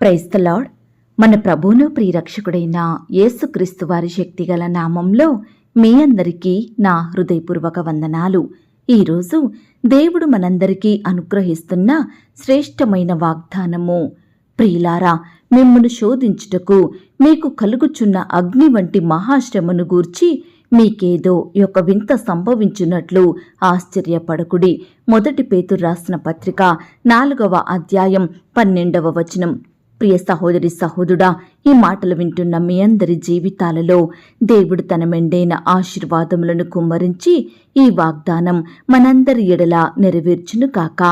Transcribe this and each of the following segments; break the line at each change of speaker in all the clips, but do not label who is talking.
Praise the Lord మన ప్రభువును ప్రియరక్షకుడైన యేసుక్రీస్తు వారి శక్తిగల నామంలో మీ అందరికీ నా హృదయపూర్వక వందనాలు. ఈరోజు దేవుడు మనందరికీ అనుగ్రహిస్తున్న శ్రేష్టమైన వాగ్దానము. ప్రియులారా మిమ్మను శోధించుటకు మీకు కలుగుచున్న అగ్ని వంటి మహాశ్రమను గూర్చి మీకేదో యొక్క వింత సంభవించున్నట్లు ఆశ్చర్యపడకుడి. మొదటి పేతురు రాసిన పత్రిక నాలుగవ అధ్యాయం పన్నెండవ వచనం. ప్రియ సహోదరి సహోదరుడా ఈ మాటలు వింటున్న మీ అందరి జీవితాలలో దేవుడు తన మెండైన ఆశీర్వాదములను కుమ్మరించి ఈ వాగ్దానం మనందరి ఎడల నెరవేర్చును కాక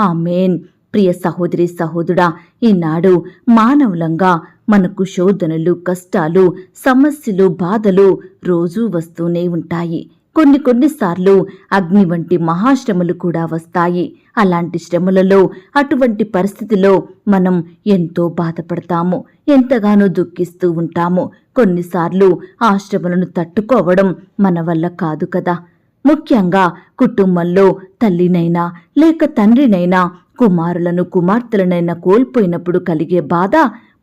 ఆమెన్. ప్రియ సహోదరి సహోదరుడా ఈనాడు మానవులంగా మనకు శోధనలు కష్టాలు సమస్యలు బాధలు రోజూ వస్తూనే ఉంటాయి. కొన్ని కొన్నిసార్లు అగ్ని వంటి మహాశ్రమలు కూడా వస్తాయి. అలాంటి శ్రమలలో అటువంటి పరిస్థితిలో మనం ఎంతో బాధపడతాము ఎంతగానో దుఃఖిస్తూ ఉంటాము. కొన్నిసార్లు ఆ శ్రమలను తట్టుకోవడం మన వల్ల కాదు కదా. ముఖ్యంగా కుటుంబంలో తల్లినైనా లేక తండ్రినైనా కుమారులను కుమార్తెలనైనా కోల్పోయినప్పుడు కలిగే బాధ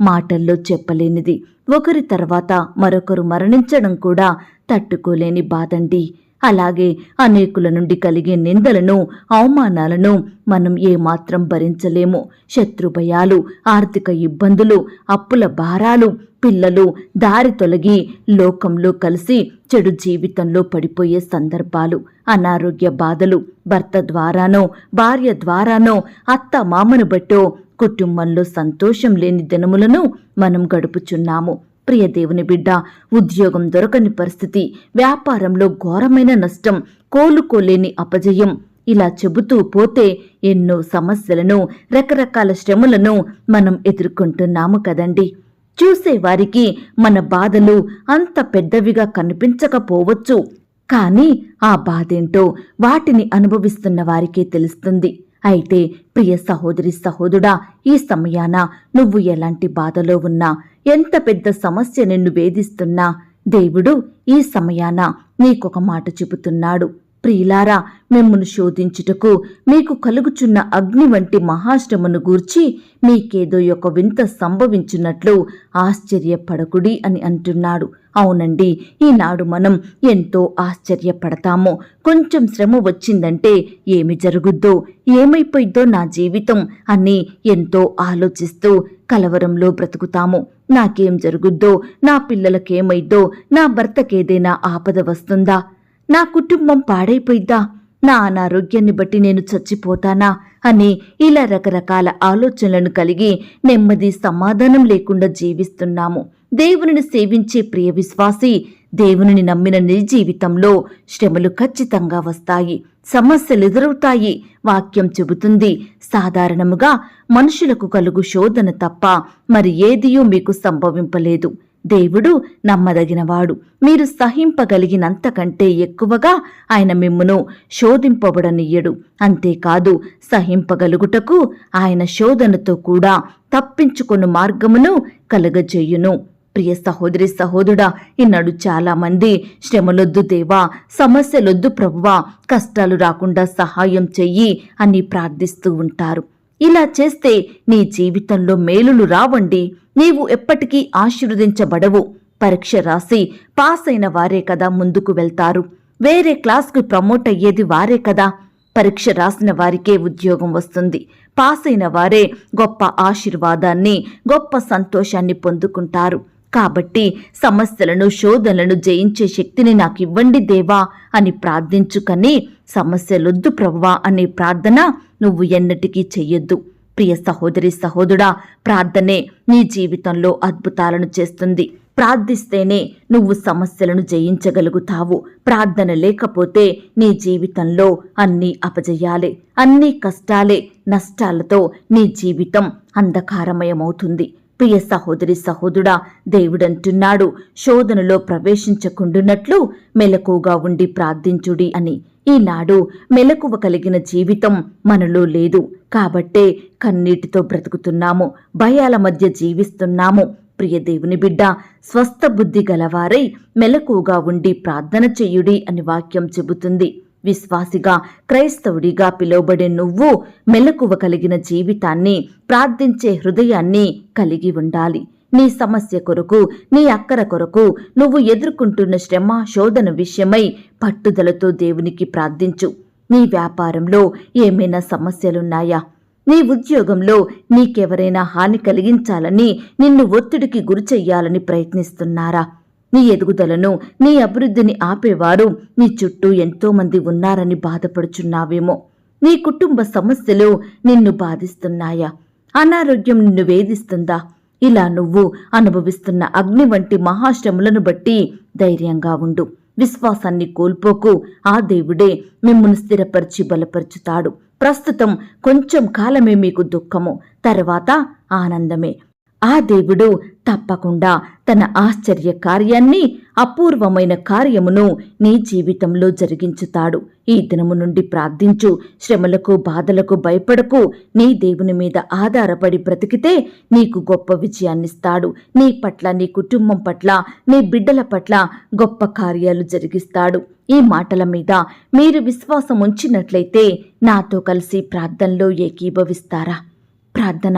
మాటల్లో చెప్పలేనిది. ఒకరి తర్వాత మరొకరు మరణించడం కూడా తట్టుకోలేని బాధండి. అలాగే అనేకుల నుండి కలిగే నిందలను అవమానాలను మనం ఏమాత్రం భరించలేము. శత్రుభయాలు ఆర్థిక ఇబ్బందులు అప్పుల భారాలు పిల్లలు దారి తొలగి లోకంలో కలిసి చెడు జీవితంలో పడిపోయే సందర్భాలు అనారోగ్య బాధలు భర్త ద్వారానో భార్య ద్వారానో అత్త మామను బట్టో కుటుంబంలో సంతోషం లేని దినములను మనం గడుపుచున్నాము. ప్రియ దేవుని బిడ్డ ఉద్యోగం దొరకని పరిస్థితి వ్యాపారంలో ఘోరమైన నష్టం కోలుకోలేని అపజయం ఇలా చెబుతూ పోతే ఎన్నో సమస్యలను రకరకాల శ్రమలను మనం ఎదుర్కొంటున్నాము కదండి. చూసేవారికి మన బాధలు అంత పెద్దవిగా కనిపించకపోవచ్చు. కానీ ఆ బాధేంటో వాటిని అనుభవిస్తున్న వారికే తెలుస్తుంది. అయితే ప్రియ సహోదరి సహోదరుడా ఈ సమయాన నువ్వు ఎలాంటి బాధలో ఉన్నా ఎంత పెద్ద సమస్య నిన్ను వేధిస్తున్నా దేవుడు ఈ సమయాన నీకొక మాట చెబుతున్నాడు. ప్రియులారా మిమ్మను శోధించుటకు మీకు కలుగుచున్న అగ్ని వంటి మహాశ్రమను గూర్చి మీకేదో ఒక వింత సంభవించున్నట్లు ఆశ్చర్యపడకుడి అని అంటున్నాడు. అవునండి ఈనాడు మనం ఎంతో ఆశ్చర్యపడతాము. కొంచెం శ్రమ వచ్చిందంటే ఏమి జరుగుద్దో ఏమైపోయిద్దో నా జీవితం అని ఎంతో ఆలోచిస్తూ కలవరంలో బ్రతుకుతాము. నాకేం జరుగుద్దో నా పిల్లలకేమైద్దో నా భర్తకేదైనా ఆపద వస్తుందా? నా కుటుంబం పాడైపోయిద్దా? నా అనారోగ్యాన్ని బట్టి నేను చచ్చిపోతానా? అని ఇలా రకరకాల ఆలోచనలను కలిగి నెమ్మది సమాధానం లేకుండా జీవిస్తున్నాము. దేవునిని సేవించే ప్రియ విశ్వాసి దేవునిని నమ్మిన నీ జీవితంలో శ్రమలు ఖచ్చితంగా వస్తాయి. సమస్యలు ఎదురవుతాయి. వాక్యం చెబుతుంది సాధారణముగా మనుషులకు కలుగు శోధన తప్ప మరి ఏదియూ మీకు సంభవింపలేదు. దేవుడు నమ్మదగినవాడు. మీరు సహింపగలిగినంతకంటే ఎక్కువగా ఆయన మిమ్మును శోధింపబడనియ్యడు అంతేకాదు సహింపగలుగుటకు ఆయన శోధనతో కూడా తప్పించుకొను మార్గమును కలగజేయును. ప్రియ సహోదరి సహోదరుడా ఈనాడు చాలామంది శ్రమలొద్దు దేవా సమస్యలొద్దు ప్రభువా కష్టాలు రాకుండా సహాయం చెయ్యి అని ప్రార్థిస్తూ ఉంటారు. ఇలా చేస్తే నీ జీవితంలో మేలులు రావండి. నీవు ఎప్పటికీ ఆశీర్వదించబడవు. పరీక్ష రాసి పాస్ అయిన వారే కదా ముందుకు వెళ్తారు. వేరే క్లాస్కు ప్రమోట్ అయ్యేది వారే కదా. పరీక్ష రాసిన వారికే ఉద్యోగం వస్తుంది. పాస్ అయిన వారే గొప్ప ఆశీర్వాదాన్ని గొప్ప సంతోషాన్ని పొందుకుంటారు. కాబట్టి సమస్యలను శోధనలను జయించే శక్తిని నాకు ఇవ్వండి దేవా అని ప్రార్థించుకని సమస్యలొద్దు ప్రవ్వా అనే ప్రార్థన నువ్వు ఎన్నటికీ చెయ్యొద్దు. ప్రియ సహోదరి సహోదరుడా ప్రార్థనే నీ జీవితంలో అద్భుతాలను చేస్తుంది. ప్రార్థిస్తేనే నువ్వు సమస్యలను జయించగలుగుతావు. ప్రార్థన లేకపోతే నీ జీవితంలో అన్నీ అపజయాలే అన్నీ కష్టాలే నష్టాలతో నీ జీవితం అంధకారమయమవుతుంది. ప్రియ సహోదరి సహోదరుడా దేవుడంటున్నాడు శోధనలో ప్రవేశించకుండునట్లు మెలకుగా ఉండి ప్రార్థించుడి అని. ఈనాడు మెలకువ కలిగిన జీవితం మనలో లేదు కాబట్టే కన్నీటితో బ్రతుకుతున్నాము భయాల మధ్య జీవిస్తున్నాము. ప్రియ దేవుని బిడ్డ స్వస్థ బుద్ధి గలవారై మెలకుగా ఉండి ప్రార్థన చెయ్యుడి అని వాక్యం చెబుతుంది. విశ్వాసిగా క్రైస్తవుడిగా పిలువబడే నువ్వు మెలకువ కలిగిన జీవితాన్ని ప్రార్థించే హృదయాన్ని కలిగి ఉండాలి. నీ సమస్య కొరకు నీ అక్కర కొరకు నువ్వు ఎదుర్కొంటున్న శ్రమ శోధన విషయమై పట్టుదలతో దేవునికి ప్రార్థించు. నీ వ్యాపారంలో ఏమైనా సమస్యలున్నాయా? నీ ఉద్యోగంలో నీకెవరైనా హాని కలిగించాలని నిన్ను ఒత్తిడికి గురి చెయ్యాలని ప్రయత్నిస్తున్నారా? నీ ఎదుగుదలను నీ అభివృద్ధిని ఆపేవారు. నీ చుట్టూ ఎంతోమంది ఉన్నారని బాధపడుచున్నావేమో. నీ కుటుంబ సమస్యలు నిన్ను బాధిస్తున్నాయా? అనారోగ్యం నిన్ను వేధిస్తుందా? ఇలా నువ్వు అనుభవిస్తున్న అగ్ని వంటి మహాశ్రములను బట్టి ధైర్యంగా ఉండు. విశ్వాసాన్ని కోల్పోకు. ఆ దేవుడే మిమ్మల్ని స్థిరపరిచి బలపరుచుతాడు. ప్రస్తుతం కొంచెం కాలమే మీకు దుఃఖము. తర్వాత ఆనందమే. ఆ దేవుడు తప్పకుండా తన ఆశ్చర్య కార్యాన్ని అపూర్వమైన కార్యమును నీ జీవితంలో జరిగించుతాడు. ఈ దినము నుండి ప్రార్థించు శ్రమలకు బాధలకు భయపడకు. నీ దేవుని మీద ఆధారపడి బ్రతికితే నీకు గొప్ప విజయాన్నిస్తాడు. నీ పట్ల నీ కుటుంబం పట్ల నీ బిడ్డల పట్ల గొప్ప కార్యాలు జరిగిస్తాడు. ఈ మాటల మీద మీరు విశ్వాసం ఉంచినట్లయితే నాతో కలిసి ప్రార్థనలో ఏకీభవిస్తారా? ప్రార్థన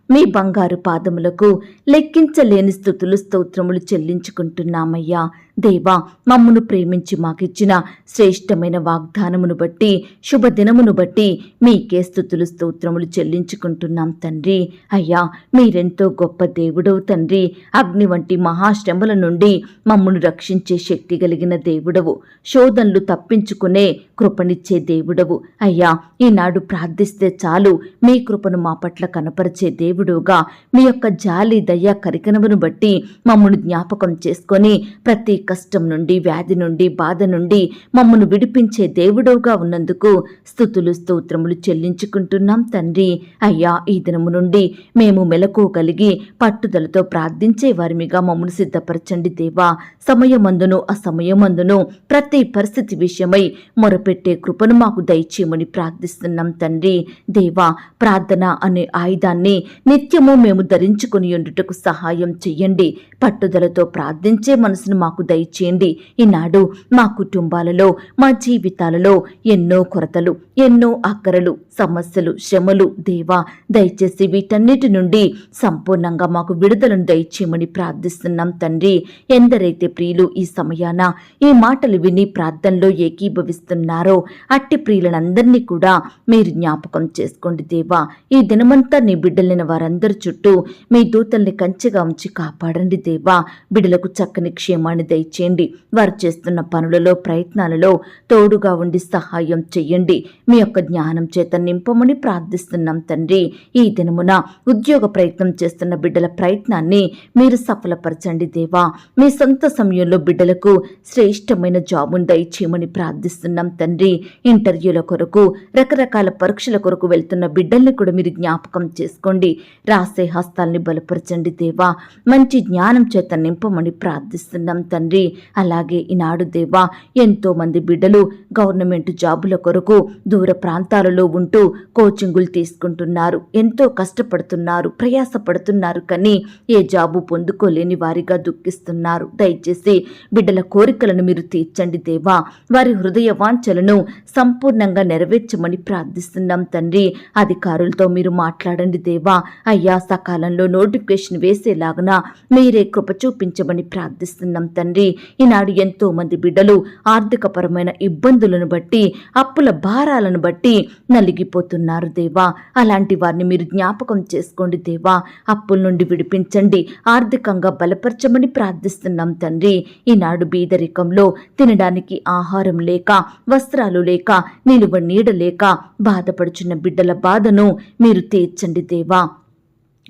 మీ బంగారు పాదములకు లెక్కించలేని స్థుతులు స్తోత్రములు చెల్లించుకుంటున్నామయ్యా. దేవా మమ్మను ప్రేమించి మాకిచ్చిన శ్రేష్టమైన వాగ్దానమును బట్టి శుభదినమును బట్టి మీకే స్థుతులు స్తోత్రములు చెల్లించుకుంటున్నాం తండ్రి. అయ్యా మీరెంతో గొప్ప దేవుడవు తండ్రి. అగ్ని వంటి మహాశ్రమల నుండి మమ్మను రక్షించే శక్తి కలిగిన దేవుడవు. శోధనలు తప్పించుకునే కృపనిచ్చే దేవుడవు. అయ్యా ఈనాడు ప్రార్థిస్తే చాలు మీ కృపను మా పట్ల కనపరిచే దేవుడు దేవుడుగా మీ యొక్క జాలి దయ కరికనమును బట్టి మమ్మను జ్ఞాపకం చేసుకొని ప్రతి కష్టం నుండి వ్యాధి నుండి బాధ నుండి మమ్మను విడిపించే దేవుడుగా ఉన్నందుకు స్థుతులు స్తోత్రములు చెల్లించుకుంటున్నాం తండ్రి. అయ్యా ఈ దినము నుండి మేము మెలకు కలిగి పట్టుదలతో ప్రార్థించే వారిమిగా మమ్మను సిద్ధపరచండి దేవా. సమయమందును అసమయమందును ప్రతి పరిస్థితి విషయమై మొరపెట్టే కృపను మాకు దయచేయమని ప్రార్థిస్తున్నాం తండ్రి. దేవా ప్రార్థన అనే ఆయుధాన్ని నిత్యము మేము ధరించుకుని ఉండుటకు సహాయం చెయ్యండి. పట్టుదలతో ప్రార్థించే మనసును మాకు దయచేయండి. ఈనాడు మా కుటుంబాలలో మా జీవితాలలో ఎన్నో కొరతలు ఎన్నో అక్కరలు సమస్యలు శ్రమలు దేవా దయచేసి వీటన్నిటి నుండి సంపూర్ణంగా మాకు విడుదలను దయచేయమని ప్రార్థిస్తున్నాం తండ్రి. ఎందరైతే ప్రియులు ఈ సమయాన ఈ మాటలు విని ప్రార్థనలో ఏకీభవిస్తున్నారో అట్టి ప్రియులందరినీ కూడా మీరు జ్ఞాపకం చేసుకోండి దేవా. ఈ దినమంతా నీ బిడ్డలైన వారందరి చుట్టూ మీ దూతల్ని కంచెగా ఉంచి కాపాడండి దేవా. బిడ్డలకు చక్కని క్షేమాన్ని దయచేయండి. వారు చేస్తున్న పనులలో ప్రయత్నాలలో తోడుగా ఉండి సహాయం చెయ్యండి. మీ యొక్క జ్ఞానం చేత నింపమని ప్రార్థిస్తున్నాం తండ్రి. ఈ దినమున ఉద్యోగ ప్రయత్నం చేస్తున్న బిడ్డల ప్రయత్నాన్ని మీరు సఫలపరచండి దేవా. మీ సొంత సమయంలో బిడ్డలకు శ్రేష్టమైన జాబును దయచేయమని ప్రార్థిస్తున్నాం తండ్రి. ఇంటర్వ్యూల కొరకు రకరకాల పరీక్షల కొరకు వెళ్తున్న బిడ్డల్ని కూడా మీరు జ్ఞాపకం చేసుకోండి. రాసే హస్తాల్ని బలపరచండి దేవా. మంచి జ్ఞానం చేత నింపమని ప్రార్థిస్తున్నాం తండ్రి. అలాగే ఈనాడు దేవా ఎంతో మంది బిడ్డలు గవర్నమెంట్ జాబుల కొరకు దూర ప్రాంతాలలో ఉంటూ కోచింగులు తీసుకుంటున్నారు. ఎంతో కష్టపడుతున్నారు ప్రయాసపడుతున్నారు కానీ ఏ జాబు పొందుకోలేని వారిగా దుఃఖిస్తున్నారు. దయచేసి బిడ్డల కోరికలను మీరు తీర్చండి దేవా. వారి హృదయ వాంఛలను సంపూర్ణంగా నెరవేర్చమని ప్రార్థిస్తున్నాం తండ్రి. అధికారులతో మీరు మాట్లాడండి దేవా. అయ్యా సకాలంలో నోటిఫికేషన్ వేసేలాగున మీరే కృప చూపించమని ప్రార్థిస్తున్నాం తండ్రి. ఈనాడు ఎంతో మంది బిడ్డలు ఆర్థికపరమైన ఇబ్బందులను బట్టి అప్పుల భారాలను బట్టి నలిగిపోతున్నారు దేవా. అలాంటి వారిని మీరు జ్ఞాపకం చేసుకోండి దేవా. అప్పుల నుండి విడిపించండి ఆర్థికంగా బలపరచమని ప్రార్థిస్తున్నాం తండ్రి. ఈనాడు బీదరికంలో తినడానికి ఆహారం లేక వస్త్రాలు లేక నిలువ నీడ లేక బాధపడుచున్న బిడ్డల బాధను మీరు తీర్చండి దేవా.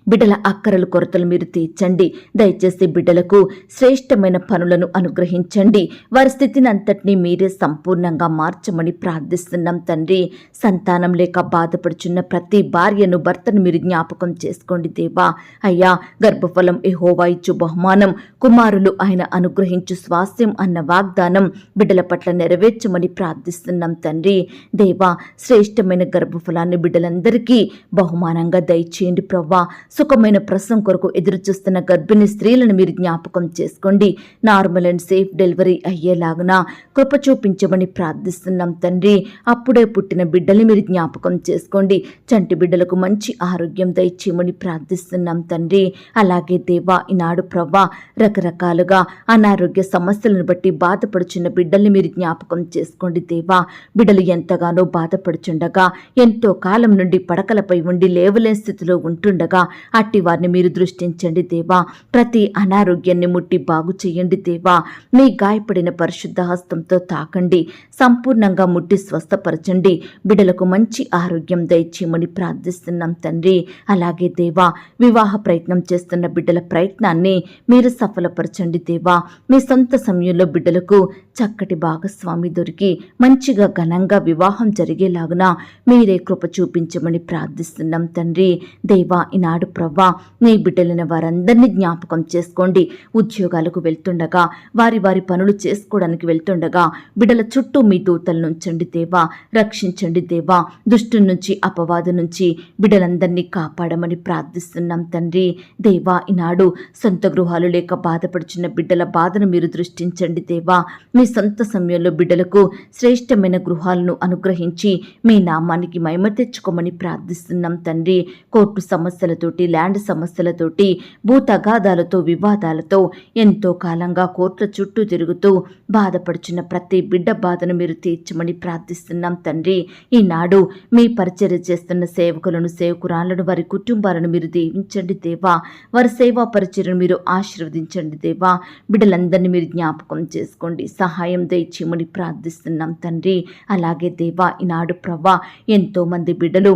బిడ్డల అక్కరలు కొరతలు మీరు తీర్చండి దయచేసి బిడ్డలకు శ్రేష్టమైన పనులను అనుగ్రహించండి. వారి స్థితిని అంతటినీ మీరే సంపూర్ణంగా మార్చమని ప్రార్థిస్తున్నాం తండ్రి. సంతానం లేక బాధపడుచున్న ప్రతి భార్యను భర్తను మీరు జ్ఞాపకం చేసుకోండి దేవా. అయ్యా గర్భఫలం ఎహోవా ఇచ్చు బహుమానం. కుమారులు ఆయన అనుగ్రహించు స్వాస్థ్యం అన్న వాగ్దానం బిడ్డల పట్ల నెరవేర్చమని ప్రార్థిస్తున్నాం తండ్రి. దేవా శ్రేష్టమైన గర్భఫలాన్ని బిడ్డలందరికీ బహుమానంగా దయచేయండి ప్రవ్వా సుఖమైన ప్రసవం కొరకు ఎదురుచూస్తున్న గర్భిణీ స్త్రీలను మీరు జ్ఞాపకం చేసుకోండి. నార్మల్ అండ్ సేఫ్ డెలివరీ అయ్యేలాగున కృప చూపించమని ప్రార్థిస్తున్నాం తండ్రి. అప్పుడే పుట్టిన బిడ్డల్ని మీరు జ్ఞాపకం చేసుకోండి. చంటి బిడ్డలకు మంచి ఆరోగ్యం దయచేయమని ప్రార్థిస్తున్నాం తండ్రి. అలాగే దేవా ఈనాడు ప్రవ్వా రకరకాలుగా అనారోగ్య సమస్యలను బట్టి బాధపడుచున్న బిడ్డల్ని మీరు జ్ఞాపకం చేసుకోండి దేవా. బిడ్డలు ఎంతగానో బాధపడుచుండగా ఎంతో కాలం నుండి పడకలపై ఉండి లేవలేని స్థితిలో ఉంటుండగా అట్టి వారిని మీరు దృష్టించండి దేవా. ప్రతి అనారోగ్యాన్ని ముట్టి బాగు చేయండి దేవా. మీ గాయపడిన పరిశుద్ధ హస్తంతో తాకండి. సంపూర్ణంగా ముట్టి స్వస్థపరచండి. బిడ్డలకు మంచి ఆరోగ్యం దయచేయమని ప్రార్థిస్తున్నాం తండ్రి. అలాగే దేవా వివాహ ప్రయత్నం చేస్తున్న బిడ్డల ప్రయత్నాన్ని మీరు సఫలపరచండి దేవా. మీ సొంత సమయంలో బిడ్డలకు చక్కటి భాగస్వామి దొరికి మంచిగా ఘనంగా వివాహం జరిగేలాగున మీరే కృప చూపించమని ప్రార్థిస్తున్నాం తండ్రి. దేవా ఈనాడు ప్రవ్వా నీ బిడ్డలైన వారందరినీ జ్ఞాపకం చేసుకోండి. ఉద్యోగాలకు వెళ్తుండగా వారి వారి పనులు చేసుకోవడానికి వెళ్తుండగా బిడ్డల చుట్టూ మీ దూతలను ఉంచండి దేవా రక్షించండి దేవా దుష్టు నుంచి అపవాదు నుంచి బిడ్డలందరినీ కాపాడమని ప్రార్థిస్తున్నాం తండ్రి. దేవా ఈనాడు సొంత గృహాలు లేక బాధపడుచున్న బిడ్డల బాధను మీరు దృష్టించండి దేవా. మీ సొంత సమయంలో బిడ్డలకు శ్రేష్టమైన గృహాలను అనుగ్రహించి మీ నామానికి మహిమ తెచ్చుకోమని ప్రార్థిస్తున్నాం తండ్రి. కోర్టు సమస్యలతోటి ల్యాండ్ సమస్యలతోటి భూ తగాదాలతో వివాదాలతో ఎంతో కాలంగా కోర్టుల చుట్టూ తిరుగుతూ బాధపడుచున్న ప్రతి బిడ్డ బాధను మీరు తీర్చమని ప్రార్థిస్తున్నాం తండ్రి. ఈనాడు మీ పరిచర్య చేస్తున్న సేవకులను సేవకురాలను వారి కుటుంబాలను మీరు దీవించండి దేవా. వారి సేవా పరిచర్యను మీరు ఆశీర్వదించండి దేవా. బిడ్డలందరినీ మీరు జ్ఞాపకం చేసుకోండి. సహాయం దయచేయమని ప్రార్థిస్తున్నాం తండ్రి. అలాగే దేవా ఈనాడు ప్రవ్వా ఎంతో మంది బిడ్డలు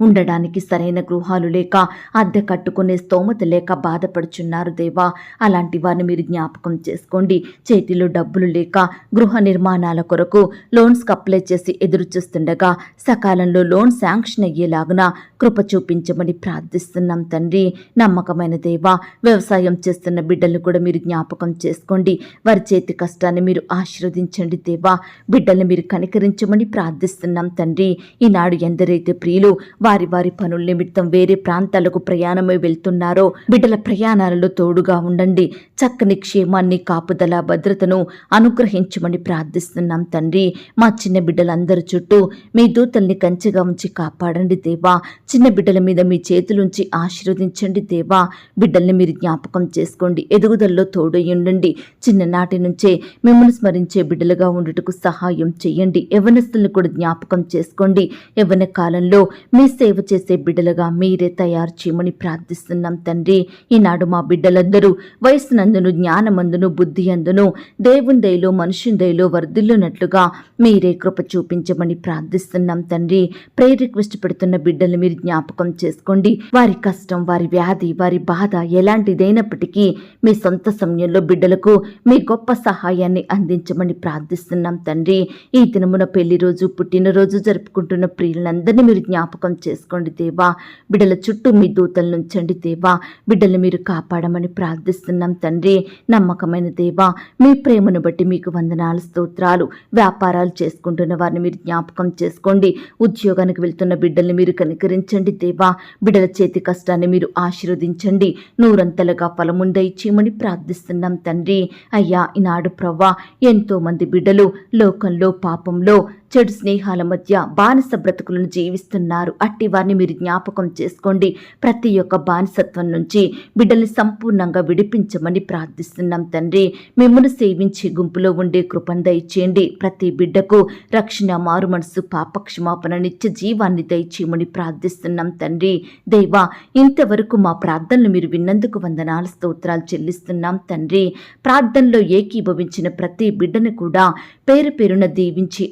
ఉండడానికి సరైన గృహాలు లేక అద్దె కట్టుకునే స్తోమత లేక బాధపడుచున్నారు దేవా. అలాంటి వారిని మీరు జ్ఞాపకం చేసుకోండి. చేతిలో డబ్బులు లేక గృహ నిర్మాణాల కొరకు లోన్స్కి అప్లై చేసి ఎదురు చూస్తుండగా సకాలంలో లోన్ శాంక్షన్ అయ్యేలాగున కృప చూపించమని ప్రార్థిస్తున్నాం తండ్రి. నమ్మకమైన దేవా వ్యవసాయం చేస్తున్న బిడ్డలను కూడా మీరు జ్ఞాపకం చేసుకోండి. వారి చేతి కష్టాన్ని మీరు ఆశీర్వదించండి దేవా. బిడ్డల్ని మీరు కనికరించమని ప్రార్థిస్తున్నాం తండ్రి. ఈనాడు ఎందరైతే ప్రియులు వారి వారి పనుల నిమిత్తం వేరే ప్రాంతాలకు ప్రయాణమై వెళ్తున్నారో బిడ్డల ప్రయాణాలలో తోడుగా ఉండండి. చక్కని క్షేమాన్ని కాపుదల భద్రతను అనుగ్రహించమని ప్రార్థిస్తున్నాం తండ్రి. మా చిన్న బిడ్డలందరి చుట్టూ మీ దూతల్ని కంచెగా ఉంచి కాపాడండి దేవా. చిన్న బిడ్డల మీద మీ చేతులుంచి ఆశీర్వదించండి దేవా. బిడ్డల్ని మీరు జ్ఞాపకం చేసుకోండి. ఎదుగుదలలో తోడై ఉండండి. చిన్ననాటి నుంచే మిమ్మల్ని స్మరించే బిడ్డలుగా ఉండుటకు సహాయం చేయండి. యవనస్తుల్ని కూడా జ్ఞాపకం చేసుకోండి. యవన కాలంలో మీ సేవ చేసే బిడ్డలుగా మీరే తయారు చేయమని ప్రార్థిస్తున్నాం తండ్రి. ఈనాడు మా బిడ్డలందరూ వయస్సునందును జ్ఞానమందును బుద్ధి అందును దేవుని దయలో మనుషుని దయలో వర్ధిల్లునట్లుగా మీరే కృప చూపించమని ప్రార్థిస్తున్నాం తండ్రి. ప్రే రిక్వెస్ట్ పెడుతున్న బిడ్డలు మీరు జ్ఞాపకం చేసుకోండి. వారి కష్టం వారి వ్యాధి వారి బాధ ఎలాంటిదైనప్పటికీ మీ సొంత సమయంలో బిడ్డలకు మీ గొప్ప సహాయాన్ని అందించమని ప్రార్థిస్తున్నాం తండ్రి. ఈ దినమున పెళ్ళి రోజు పుట్టినరోజు జరుపుకుంటున్న ప్రియులందరినీ మీరు జ్ఞాపకం చేసుకోండి దేవా. బిడ్డల చుట్టూ మీ దూతలను ఉంచండి దేవా. బిడ్డలు మీరు కాపాడమని ప్రార్థిస్తున్నాం తండ్రి. నమ్మకమైన దేవా మీ ప్రేమను బట్టి మీకు వందనాలు స్తోత్రాలు వ్యాపారాలు చేసుకుంటున్న వారిని మీరు జ్ఞాపకం చేసుకోండి. ఉద్యోగానికి వెళ్తున్న బిడ్డల్ని మీరు కనికరించండి దేవా. బిడ్డల చేతి కష్టాన్ని మీరు ఆశీర్వదించండి. నూరంతలుగా ఫలముందయిచ్చేయమని ప్రార్థిస్తున్నాం తండ్రి. అయ్యా ఈనాడు ప్రవ్వా ఎంతో మంది బిడ్డలు లోకంలో పాపంలో చెడు స్నేహాల మధ్య బానిస బ్రతుకులను జీవిస్తున్నారు. అట్టి వారిని మీరు జ్ఞాపకం చేసుకోండి. ప్రతి ఒక్క బానిసత్వం నుంచి బిడ్డల్ని సంపూర్ణంగా విడిపించమని ప్రార్థిస్తున్నాం తండ్రి. మిమ్మల్ని సేవించే గుంపులో ఉండే కృపను దయచేయండి. ప్రతి బిడ్డకు రక్షణ మారు మనసు పాపక్షమాపణ నిత్య జీవాన్ని దయచేయమని ప్రార్థిస్తున్నాం తండ్రి. దేవా ఇంతవరకు మా ప్రార్థనలు మీరు విన్నందుకు వందనాలు స్తోత్రాలు చెల్లిస్తున్నాం తండ్రి. ప్రార్థనలో ఏకీభవించిన ప్రతి బిడ్డను కూడా పేరు పేరున దీవించి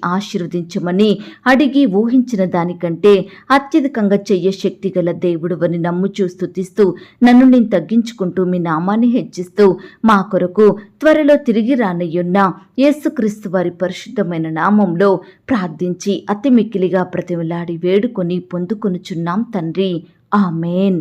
ఆశీర్వదించమని అడిగి ఊహించిన దానికంటే అత్యధికంగా చెయ్య శక్తి గల దేవుడువని నమ్ముచూ స్థుతిస్తూ నన్ను నేను తగ్గించుకుంటూ మీ నామాన్ని హెచ్చిస్తూ మా కొరకు త్వరలో తిరిగి రానయ్యున్న యేసుక్రీస్తు వారి పరిశుద్ధమైన నామంలో ప్రార్థించి అతి మిక్కిలిగా ప్రతిమలాడి వేడుకొని పొందుకొనుచున్నాం తండ్రి. ఆమెన్.